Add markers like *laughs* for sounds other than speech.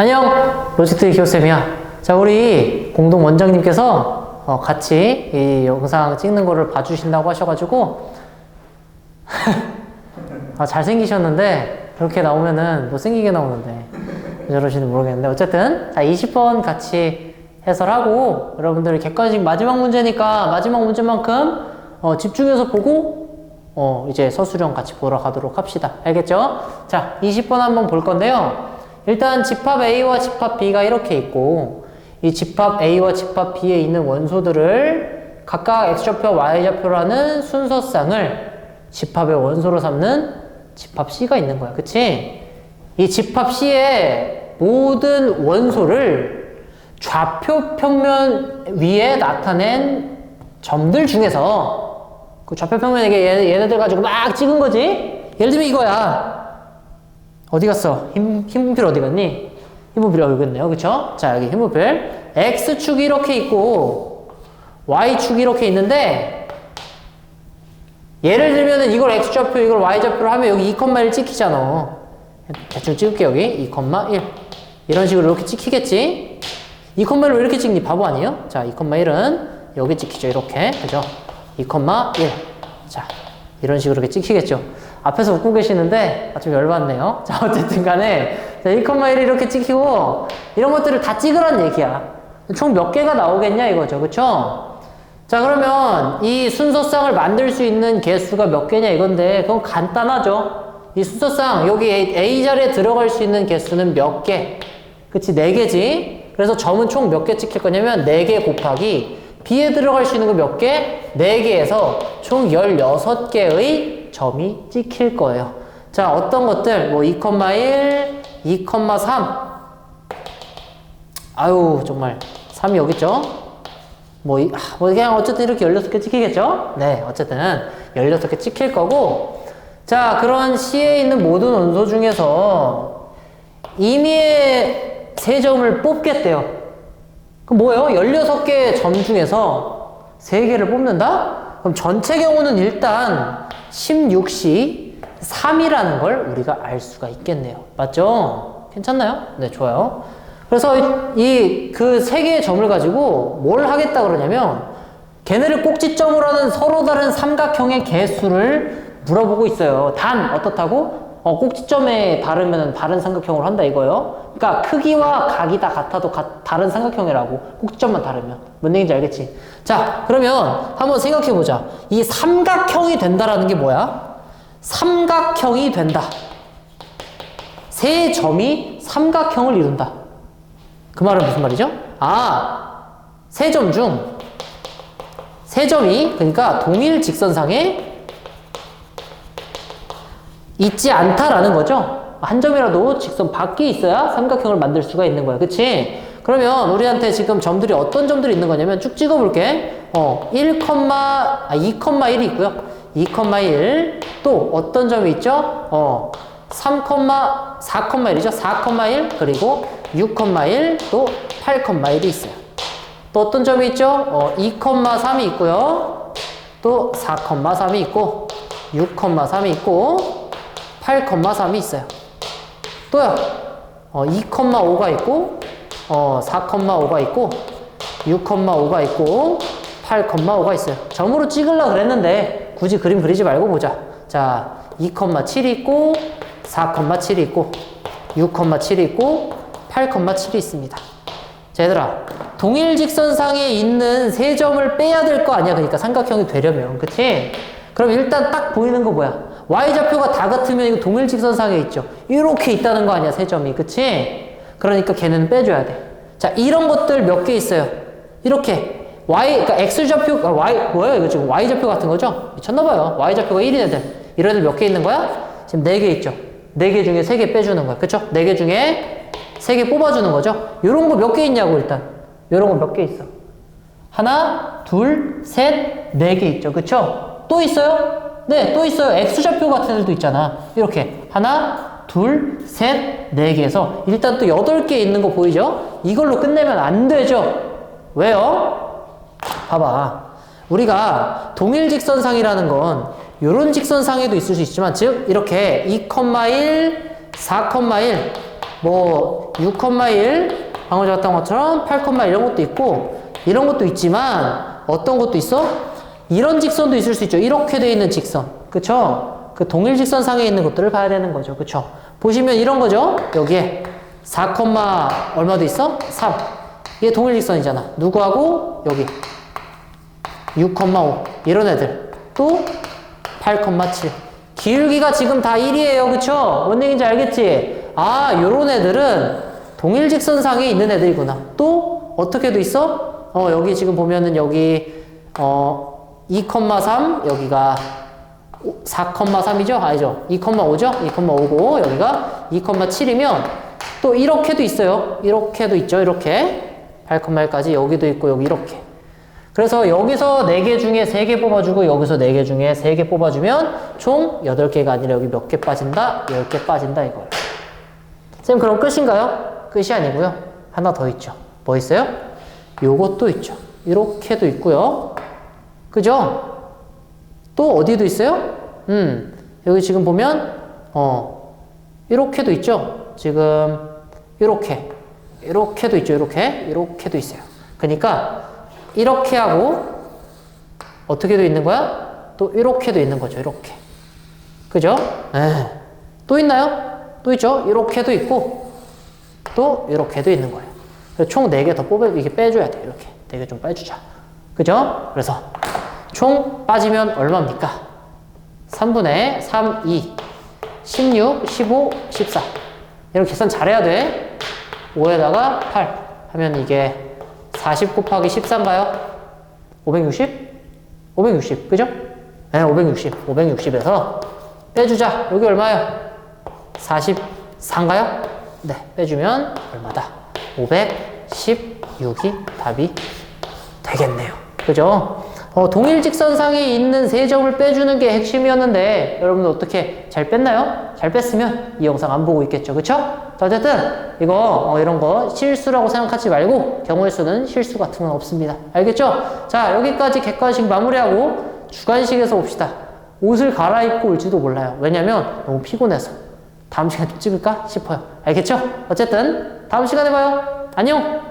안녕 로직트의 기호쌤이야 자 우리 공동 원장님께서 어, 같이 이 영상 찍는 거를 봐주신다고 하셔가지고 *laughs* 아, 잘생기셨는데 그렇게 나오면은 못생기게 나오는데 왜 저러시는지 모르겠는데 어쨌든 자 20번 같이 해설하고 여러분들이 객관식 마지막 문제니까 마지막 문제만큼 어, 집중해서 보고 어, 이제 서술형 같이 보러 가도록 합시다. 알겠죠? 자, 20번 한번 볼 건데요. 일단 집합 A와 집합 B가 이렇게 있고 이 집합 A와 집합 B에 있는 원소들을 각각 X좌표, Y좌표라는 순서쌍을 집합의 원소로 삼는 집합 C가 있는 거야. 그치? 이 집합 C의 모든 원소를 좌표 평면 위에 나타낸 점들 중에서 그 좌표 평면에 얘, 얘네들 가지고 막 찍은 거지? 예를 들면 이거야. 어디 갔어? 힘, 힘분필 어디 갔니? 힘분필 여기 있네요. 그쵸? 자, 여기 힘분필. X축이 이렇게 있고, Y축이 이렇게 있는데, 예를 들면은 이걸 X좌표, 이걸 Y좌표로 하면 여기 2,1 찍히잖아. 대충 찍을게, 여기. 2,1. 이런 식으로 이렇게 찍히겠지? 2,1로 왜 이렇게 찍니? 바보 아니에요? 자, 2,1은 여기 찍히죠. 이렇게. 그죠? 2,1. 자, 이런 식으로 이렇게 찍히겠죠. 앞에서 웃고 계시는데, 아, 좀 열받네요. *laughs* 자, 어쨌든 간에, 1,1이 이렇게 찍히고, 이런 것들을 다 찍으란 얘기야. 총 몇 개가 나오겠냐, 이거죠. 그쵸? 자, 그러면 이 순서쌍을 만들 수 있는 개수가 몇 개냐, 이건데, 그건 간단하죠. 이 순서쌍, 여기 A 자리에 들어갈 수 있는 개수는 몇 개? 그치, 4개지? 그래서 점은 총 몇 개 찍힐 거냐면, 4개 곱하기, B에 들어갈 수 있는 거 몇 개? 4개에서 총 16개의 점이 찍힐 거예요. 자, 어떤 것들, 뭐 2,1, 2,3. 아유, 정말. 3이 여기 있죠? 뭐, 이- 아, 뭐 그냥 어쨌든 이렇게 16개 찍히겠죠? 네, 어쨌든 16개 찍힐 거고. 자, 그런 C에 있는 모든 원소 중에서 임의의 세 점을 뽑겠대요. 그럼 뭐예요? 16개의 점 중에서 3개를 뽑는다? 그럼 전체 경우는 일단 16시 3이라는 걸 우리가 알 수가 있겠네요. 맞죠? 괜찮나요? 네, 좋아요. 그래서 이 그 세 개의 점을 가지고 뭘 하겠다 그러냐면 걔네를 꼭지점으로 하는 서로 다른 삼각형의 개수를 물어보고 있어요. 단 어떻다고? 어, 꼭지점에 다르면 다른 삼각형으로 한다 이거요. 그러니까 크기와 각이 다 같아도 가- 다른 삼각형이라고 꼭지점만 다르면 뭔 얘기인지 알겠지? 자 그러면 한번 생각해 보자. 이 삼각형이 된다라는 게 뭐야? 삼각형이 된다. 세 점이 삼각형을 이룬다. 그 말은 무슨 말이죠? 아, 세 점 중, 세 점이, 그러니까 동일 직선상에 있지 않다라는 거죠. 한 점이라도 직선 밖에 있어야 삼각형을 만들 수가 있는 거야. 그치? 그러면 우리한테 지금 점들이 어떤 점들이 있는 거냐면 쭉 찍어볼게. 어, 1, 아, 2,1이 있고요. 2,1. 또 어떤 점이 있죠? 어, 3, 4,1이죠. 4,1 그리고 6,1 또 8,1이 있어요. 또 어떤 점이 있죠? 어, 2,3이 있고요. 또 4,3이 있고 6,3이 있고 8,3이 있어요. 또요. 어, 2,5가 있고 어, 4,5가 있고 6,5가 있고 8,5가 있어요. 점으로 찍으려고 그랬는데 굳이 그림 그리지 말고 보자. 자, 2,7이 있고 4,7이 있고 6,7이 있고 8,7이 있습니다. 자, 얘들아. 동일 직선상에 있는 세 점을 빼야 될 거 아니야. 그러니까 삼각형이 되려면. 그치? 그럼 일단 딱 보이는 거 뭐야? Y좌표가 다 같으면 이거 동일 직선상에 있죠. 이렇게 있다는 거 아니야. 세 점이. 그치? 그러니까 걔는 빼줘야 돼. 자, 이런 것들 몇 개 있어요. 이렇게. y, 그러니까 x좌표, 아, y, 뭐예요? 이거 지금 y좌표 같은 거죠? 미쳤나봐요. y좌표가 1인 애들. 이런 애들 몇 개 있는 거야? 지금 4개 있죠. 4개 중에 3개 빼주는 거야. 그쵸? 4개 중에 3개 뽑아주는 거죠? 요런 거 몇 개 있냐고, 일단. 요런 거 몇 개 있어. 하나, 둘, 셋, 네 개 있죠. 그쵸? 또 있어요? 네, 또 있어요. X좌표 같은 애들도 있잖아. 이렇게. 하나, 둘, 셋, 네 개에서 일단 또 여덟 개 있는 거 보이죠? 이걸로 끝내면 안 되죠? 왜요? 봐봐. 우리가 동일 직선상이라는 건 요런 직선상에도 있을 수 있지만 즉 이렇게 2,1, 4,1 뭐 6,1 방금 잡았던 것처럼 8,1 이런 것도 있고 이런 것도 있지만 어떤 것도 있어? 이런 직선도 있을 수 있죠. 이렇게 돼 있는 직선. 그쵸? 그 동일 직선상에 있는 것들을 봐야 되는 거죠. 그쵸? 보시면 이런 거죠. 여기에 4, 얼마도 있어? 3. 이게 동일 직선이잖아. 누구하고? 여기. 6,5 이런 애들 또 8,7 기울기가 지금 다 1이에요 그쵸? 뭔 얘기인지 알겠지? 아 요런 애들은 동일 직선상에 있는 애들이구나 또 어떻게도 있어? 어 여기 지금 보면은 여기 어 2,3 여기가 4,3이죠? 아니죠? 2,5죠? 2,5고 여기가 2,7이면 또 이렇게도 있어요 이렇게도 있죠 이렇게 8,1까지 여기도 있고 여기 이렇게 그래서 여기서 4개 중에 3개 뽑아주고 여기서 4개 중에 3개 뽑아주면 총 8개가 아니라 여기 몇 개 빠진다? 10개 빠진다 이거예요. 쌤 그럼 끝인가요? 끝이 아니고요. 하나 더 있죠. 뭐 있어요? 요것도 있죠. 이렇게도 있고요. 그죠? 또 어디도 있어요? 음, 여기 지금 보면 어 이렇게도 있죠. 지금 이렇게 이렇게도 있죠. 이렇게 이렇게도 있어요. 그러니까 이렇게 하고 어떻게 돼 있는 거야? 또 이렇게도 있는 거죠. 이렇게. 그죠? 에. 또 있나요? 또 있죠. 이렇게도 있고 또 이렇게도 있는 거예요. 총 4개 더 뽑아 이게 빼줘야 돼. 이렇게 4개 좀 빼주자. 그죠? 그래서 총 빠지면 얼마입니까? 3분의 3, 2, 16, 15, 14. 이렇게 계산 잘해야 돼. 5에다가 8 하면 이게 40 곱하기 14인가요? 560? 560, 그죠? 네, 560. 560에서 빼주자. 여기 얼마요? 44인가요? 네, 빼주면 얼마다? 516이 답이 되겠네요. 그죠? 어, 동일 직선상에 있는 세 점을 빼주는 게 핵심이었는데 여러분들 어떻게 잘 뺐나요? 잘 뺐으면 이 영상 안 보고 있겠죠. 그쵸? 자, 어쨌든 이거 어, 이런 거 실수라고 생각하지 말고 경우의 수는 실수 같은 건 없습니다. 알겠죠? 자, 여기까지 객관식 마무리하고 주관식에서 봅시다. 옷을 갈아입고 올지도 몰라요. 왜냐면 너무 피곤해서. 다음 시간에 좀 찍을까 싶어요. 알겠죠? 어쨌든 다음 시간에 봐요. 안녕!